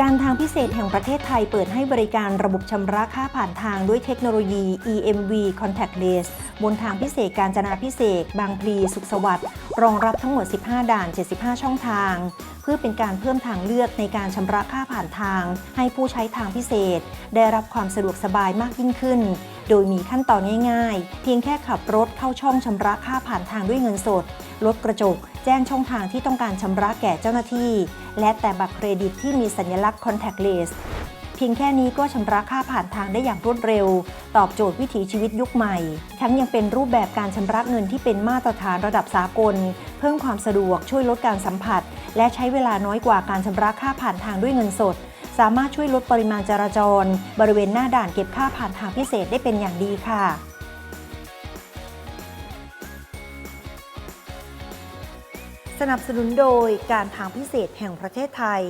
การทางพิเศษแห่งประเทศไทยเปิดให้บริการระบบชำระค่าผ่านทางด้วยเทคโนโลยี EMV Contactless บนทางพิเศษการจนาพิเศษ บางพลีสุขสวัสดิ์รองรับทั้งหมด 15 ด่าน 75 ช่องทาง เพื่อเป็นการเพิ่มทางเลือกในการชำระค่าผ่านทาง ให้ผู้ใช้ทางพิเศษ ได้รับความสะดวกสบายมากยิ่งขึ้น โดยมีขั้นตอนง่ายๆ เพียงแค่ขับรถเข้าช่องชำระค่าผ่านทางด้วยเงินสด ลดกระจก แจ้งช่องทางที่ต้องการชำระแก่เจ้าหน้าที่ และแต่บัตรเครดิตที่มีสัญลักษณ์ contactless เพียงแค่นี้ก็ชำระค่าผ่านทางได้อย่างรวดเร็ว ตอบโจทย์วิถีชีวิตยุคใหม่ ทั้งยังเป็นรูปแบบการชำระเงินที่เป็นมาตรฐานระดับสากล เพิ่มความสะดวกช่วยลดการสัมผัส และใช้เวลาน้อยกว่าการชำระค่าผ่านทางด้วยเงินสด สามารถช่วยลดปริมาณจราจร บริเวณหน้าด่านเก็บค่าผ่านทางพิเศษได้เป็นอย่างดีค่ะสนับสนุนโดยการทางพิเศษแห่งประเทศไทย